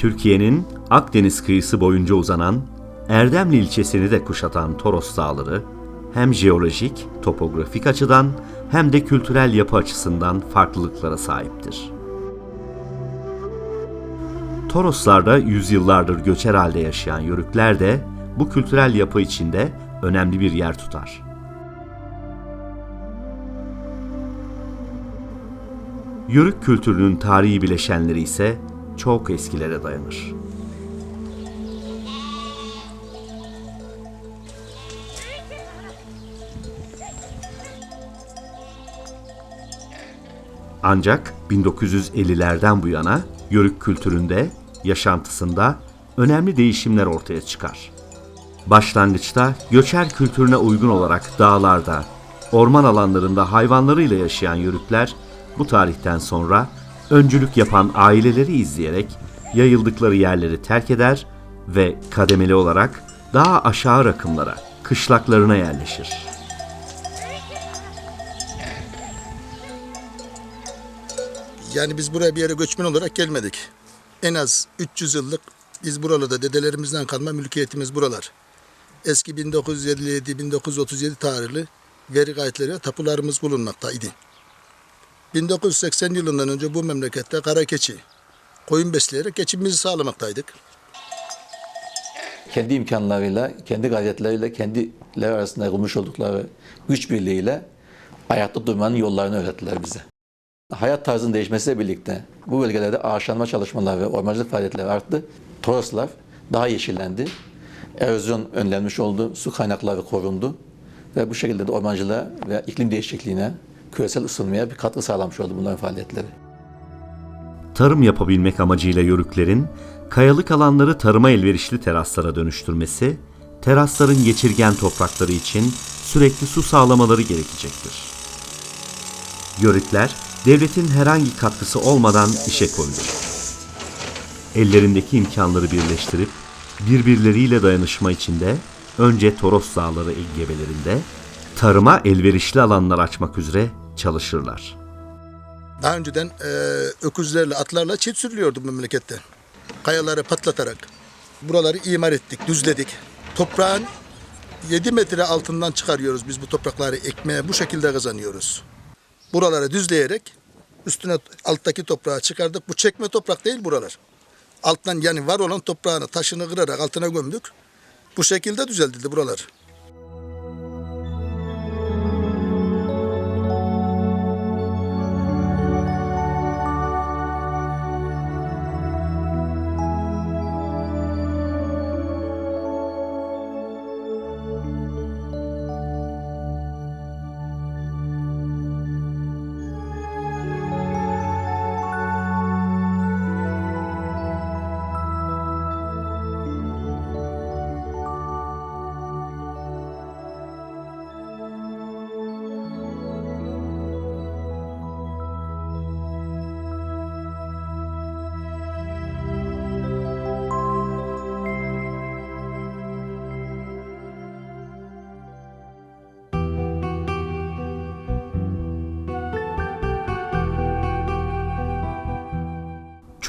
Türkiye'nin Akdeniz kıyısı boyunca uzanan Erdemli ilçesini de kuşatan Toros Dağları hem jeolojik, topografik açıdan hem de kültürel yapı açısından farklılıklara sahiptir. Toroslarda yüzyıllardır göçer halde yaşayan Yörükler de bu kültürel yapı içinde önemli bir yer tutar. Yörük kültürünün tarihi bileşenleri ise çok eskilere dayanır. Ancak 1950'lerden bu yana Yörük kültüründe, yaşantısında önemli değişimler ortaya çıkar. Başlangıçta göçer kültürüne uygun olarak dağlarda, orman alanlarında hayvanlarıyla yaşayan Yörükler bu tarihten sonra öncülük yapan aileleri izleyerek yayıldıkları yerleri terk eder ve kademeli olarak daha aşağı rakımlara, kışlaklarına yerleşir. Yani biz buraya bir yere göçmen olarak gelmedik. En az 300 yıllık biz buralarda dedelerimizden kalma mülkiyetimiz buralar. Eski 1957-1937 tarihli veri kayıtları tapularımız bulunmaktaydı. 1980 yılından önce bu memlekette kara keçi, koyun besleyerek geçimimizi sağlamaktaydık. kendi imkanlarıyla, kendi gayretleriyle, kendileri arasında kurmuş oldukları güç birliğiyle ayakta durmanın yollarını öğrettiler bize. Hayat tarzının değişmesiyle birlikte bu bölgelerde ağaçlanma çalışmaları ve ormancılık faaliyetleri arttı. Toroslar daha yeşillendi. Erozyon önlenmiş oldu, su kaynakları korundu ve bu şekilde de ormancılığa ve iklim değişikliğine, küresel ısınmaya bir katkı sağlamış oldu bunların faaliyetleri. tarım yapabilmek amacıyla yörüklerin kayalık alanları tarıma elverişli teraslara dönüştürmesi, terasların geçirgen toprakları için sürekli su sağlamaları gerekecektir. Yörükler devletin herhangi katkısı olmadan işe koyulur. Ellerindeki imkanları birleştirip birbirleriyle dayanışma içinde önce Toros Dağları engebelerinde tarıma elverişli alanlar açmak üzere çalışırlar. Daha önceden e, öküzlerle, atlarla çift sürülüyordu bu memlekette. Kayaları patlatarak. Buraları imar ettik, düzledik. Toprağın 7 metre altından çıkarıyoruz biz bu toprakları ekmeğe bu şekilde kazanıyoruz. Buraları düzleyerek üstüne alttaki toprağı çıkardık. Bu çekme toprak değil buralar. Alttan yani var olan toprağını taşını kırarak altına gömdük. Bu şekilde düzeltildi buralar.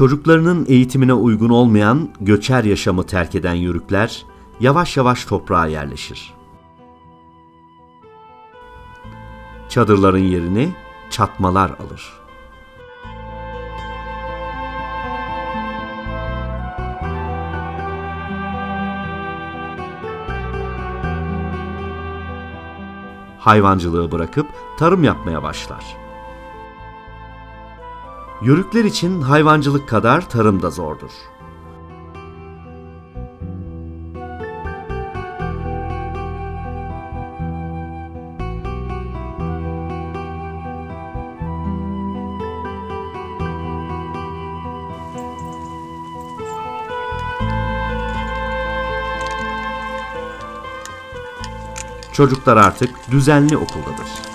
Çocuklarının eğitimine uygun olmayan göçer yaşamı terk eden yörükler yavaş yavaş toprağa yerleşir. Çadırların yerini çatmalar alır. Hayvancılığı bırakıp tarım yapmaya başlar. Yörükler için hayvancılık kadar tarım da zordur. Çocuklar artık düzenli okuldadır.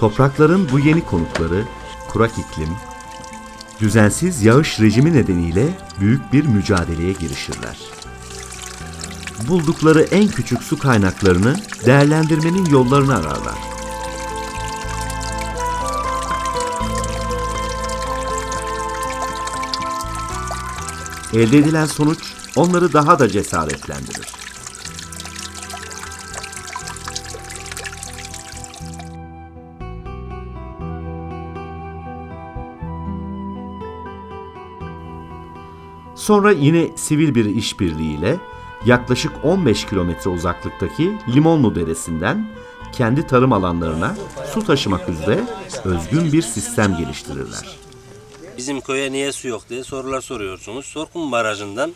Toprakların bu yeni konutları kurak iklim, düzensiz yağış rejimi nedeniyle büyük bir mücadeleye girişirler. Buldukları en küçük su kaynaklarını değerlendirmenin yollarını ararlar. Elde edilen sonuç onları daha da cesaretlendirir. Sonra yine sivil bir işbirliğiyle yaklaşık 15 kilometre uzaklıktaki Limonlu Deresi'nden kendi tarım alanlarına su taşımak üzere özgün bir sistem geliştirirler. Bizim köye niye su yok diye sorular soruyorsunuz. Sorkun Barajı'ndan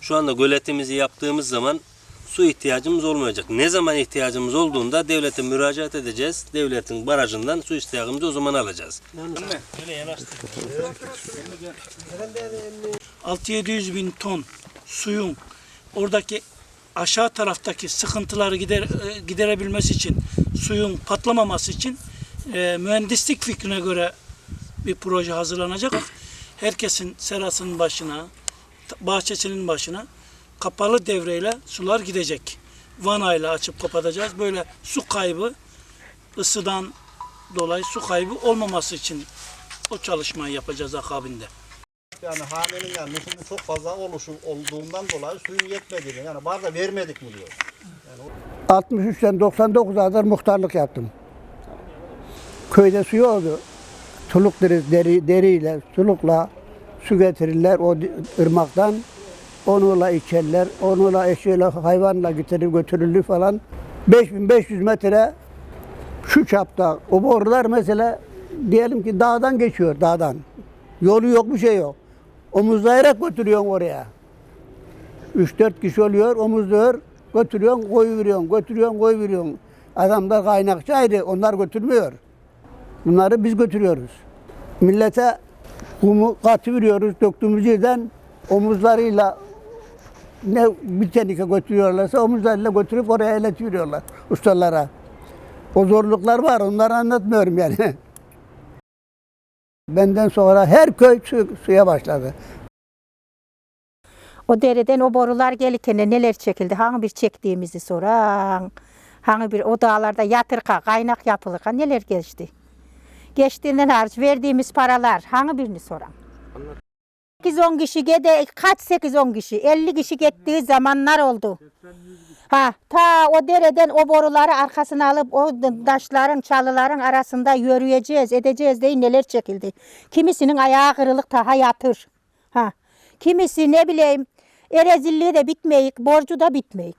şu anda göletimizi yaptığımız zaman su ihtiyacımız olmayacak. Ne zaman ihtiyacımız olduğunda devlete müracaat edeceğiz. Devletin barajından su ihtiyacımızı o zaman alacağız. 6-700 bin ton suyun oradaki aşağı taraftaki sıkıntıları gider, e, giderebilmesi için, suyun patlamaması için e, mühendislik fikrine göre bir proje hazırlanacak. Herkesin serasının başına, bahçesinin başına kapalı devreyle sular gidecek. Vanayla açıp kapatacağız. Böyle su kaybı, ısıdan dolayı su kaybı olmaması için o çalışmayı yapacağız akabinde. Yani hanenin yani nüfusun çok fazla oluşu olduğundan dolayı suyun yetmediğini yani barda vermedik mi diyor. 63'ten 99'a kadar muhtarlık yaptım. Köyde su yoktu. Suluk deri, deri, deriyle, sulukla su getirirler o ırmaktan. Onunla içerler, onunla eşeğiyle, hayvanla getirir götürülür falan. 5500 metre şu çapta o borular mesela diyelim ki dağdan geçiyor dağdan. Yolu yok bir şey yok. Omuzlayarak götürüyorsun oraya. 3-4 kişi oluyor, omuzluyor, götürüyorsun, koyu veriyorsun, götürüyorsun, koyu veriyorsun. Adamlar kaynakçı ayrı, onlar götürmüyor. Bunları biz götürüyoruz. Millete kumu katı veriyoruz, döktüğümüz yerden omuzlarıyla ne bir tenike götürüyorlarsa omuzlarıyla götürüp oraya iletiyorlar ustalara. O zorluklar var, onları anlatmıyorum yani. Benden sonra her köy su- suya başladı. O dereden o borular gelirken neler çekildi? Hangi bir çektiğimizi soran. Hangi bir o dağlarda yatırka, kaynak yapılırka neler geçti? Geçtiğinden hariç verdiğimiz paralar hangi birini soran? 8-10 kişi gede kaç 8-10 kişi 50 kişi gittiği zamanlar oldu. Ha ta o dereden o boruları arkasına alıp o taşların çalıların arasında yürüyeceğiz edeceğiz diye neler çekildi. Kimisinin ayağı kırılık daha yatır. Ha kimisi ne bileyim erezilliği de bitmeyik borcu da bitmeyik.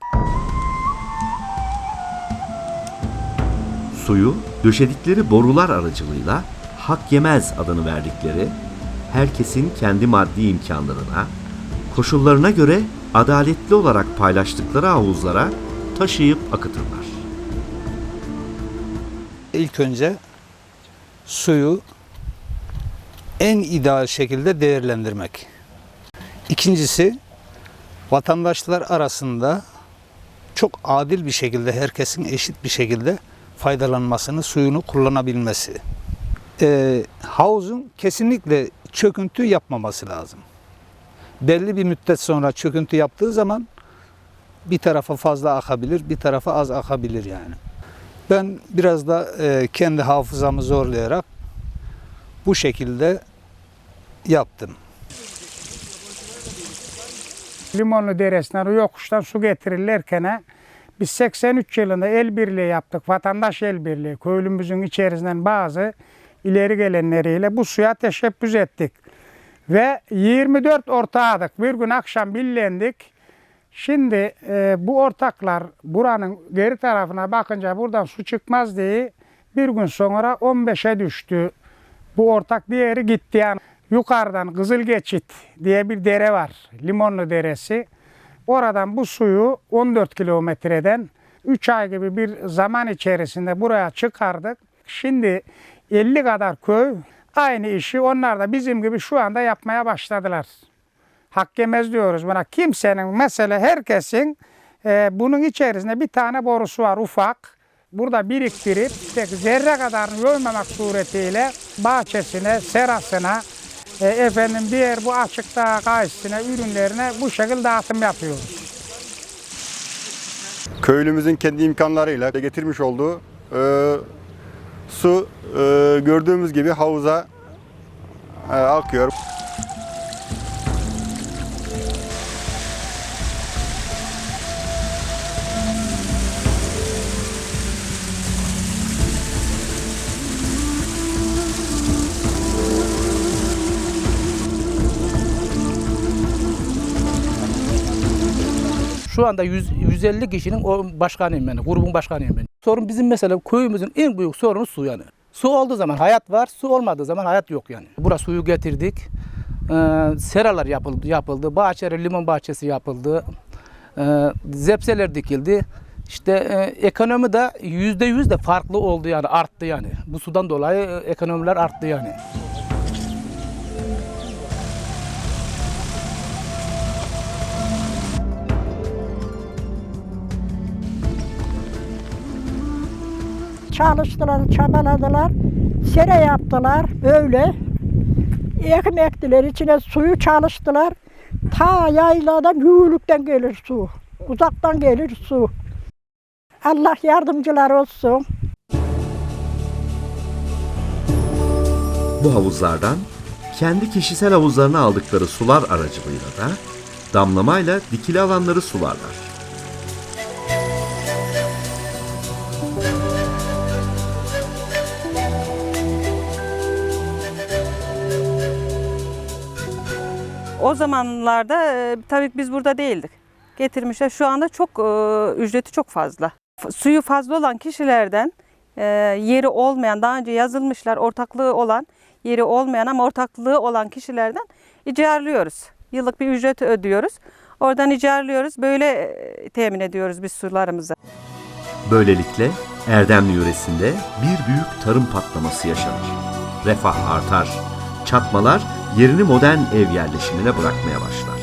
Suyu döşedikleri borular aracılığıyla hak yemez adını verdikleri, herkesin kendi maddi imkanlarına, koşullarına göre adaletli olarak paylaştıkları havuzlara taşıyıp akıtırlar. İlk önce suyu en ideal şekilde değerlendirmek. İkincisi vatandaşlar arasında çok adil bir şekilde herkesin eşit bir şekilde faydalanmasını, suyunu kullanabilmesi. Ee, havuzun kesinlikle çöküntü yapmaması lazım. Belli bir müddet sonra çöküntü yaptığı zaman bir tarafa fazla akabilir, bir tarafa az akabilir yani. Ben biraz da e, kendi hafızamı zorlayarak bu şekilde yaptım. Limonlu Deresi'nden o yokuştan su getirirlerken biz 83 yılında el birliği yaptık. Vatandaş el birliği. Köylümüzün içerisinden bazı ileri gelenleriyle bu suya teşebbüs ettik. Ve 24 ortağıdık. Bir gün akşam birlendik. Şimdi e, bu ortaklar buranın geri tarafına bakınca buradan su çıkmaz diye bir gün sonra 15'e düştü. Bu ortak diğeri gitti yani. Yukarıdan Kızıl Geçit diye bir dere var. Limonlu Deresi. Oradan bu suyu 14 kilometreden 3 ay gibi bir zaman içerisinde buraya çıkardık. Şimdi 50 kadar köy aynı işi onlar da bizim gibi şu anda yapmaya başladılar. Hak yemez diyoruz buna. Kimsenin mesela herkesin e, bunun içerisinde bir tane borusu var ufak. burada biriktirip işte zerre kadarını yoymamak suretiyle bahçesine, serasına, e, efendim diğer bu açıkta kayısına, ürünlerine bu şekilde dağıtım yapıyoruz. köylümüzün kendi imkanlarıyla getirmiş olduğu e, su e, gördüğümüz gibi havuza e, akıyor. Şu anda 100, 150 kişinin o başkanıyım ben, grubun başkanıyım ben. Sorun bizim mesela köyümüzün en büyük sorunu su yani. Su olduğu zaman hayat var, su olmadığı zaman hayat yok yani. Burası suyu getirdik. Ee, seralar yapıldı, yapıldı. Bahçeler, limon bahçesi yapıldı. Ee, zepseler dikildi. İşte e, ekonomi de yüzde yüz de farklı oldu yani arttı yani. Bu sudan dolayı ekonomiler arttı yani. Çalıştılar, çabaladılar. Sere yaptılar böyle. Ekim ektiler, içine suyu çalıştılar. Ta yayladan, yürürlükten gelir su. Uzaktan gelir su. Allah yardımcılar olsun. Bu havuzlardan kendi kişisel havuzlarına aldıkları sular aracılığıyla da damlamayla dikili alanları sularlar. O zamanlarda e, tabii biz burada değildik. Getirmişler. Şu anda çok e, ücreti çok fazla. Suyu fazla olan kişilerden e, yeri olmayan, daha önce yazılmışlar, ortaklığı olan, yeri olmayan ama ortaklığı olan kişilerden icarlıyoruz. Yıllık bir ücret ödüyoruz. Oradan icarlıyoruz. Böyle temin ediyoruz biz sularımızı. Böylelikle Erdemli yöresinde bir büyük tarım patlaması yaşanır. Refah artar, çatmalar yerini modern ev yerleşimine bırakmaya başlar.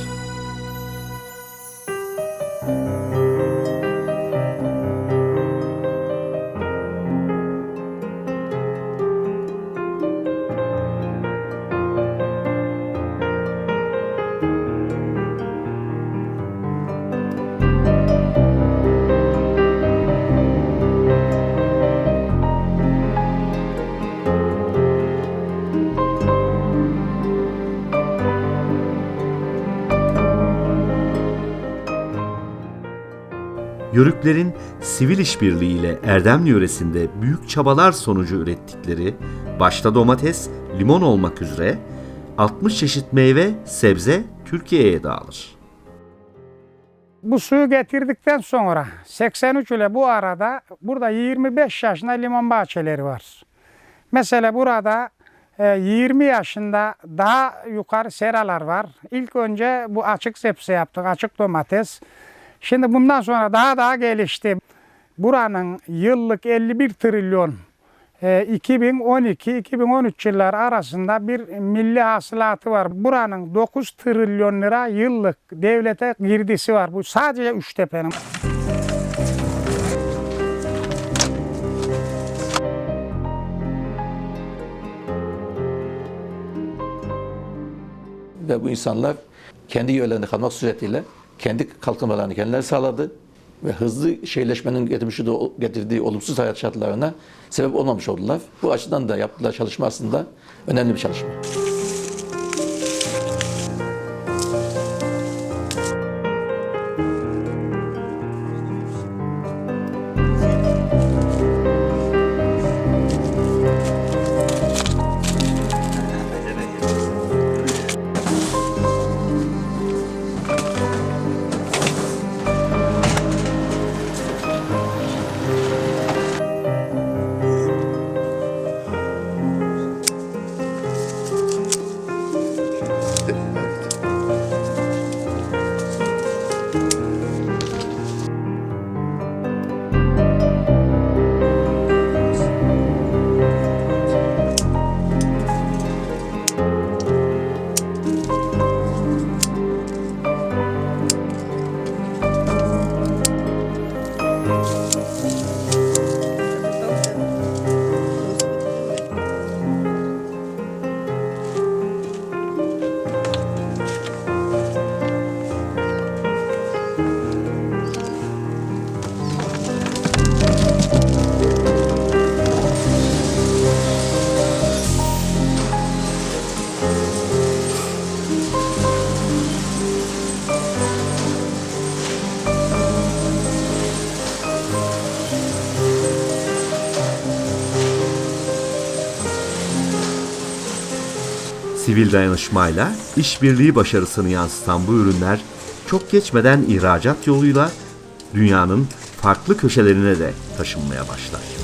Yörüklerin sivil işbirliğiyle Erdemli yöresinde büyük çabalar sonucu ürettikleri, başta domates, limon olmak üzere 60 çeşit meyve, sebze Türkiye'ye dağılır. Bu suyu getirdikten sonra 83 ile bu arada burada 25 yaşında limon bahçeleri var. Mesela burada e, 20 yaşında daha yukarı seralar var. İlk önce bu açık sebze yaptık, açık domates. Şimdi bundan sonra daha daha gelişti. Buranın yıllık 51 trilyon e, 2012-2013 yılları arasında bir milli hasılatı var. Buranın 9 trilyon lira yıllık devlete girdisi var. Bu sadece Üçtepe'nin. Ve bu insanlar kendi yörlerinde kalmak suretiyle kendi kalkınmalarını kendileri sağladı ve hızlı şehirleşmenin getirmiş olduğu- getirdiği olumsuz hayat şartlarına sebep olmamış oldular. Bu açıdan da yaptılar çalışma aslında önemli bir çalışma. Sivil dayanışmayla işbirliği başarısını yansıtan bu ürünler çok geçmeden ihracat yoluyla dünyanın farklı köşelerine de taşınmaya başlar.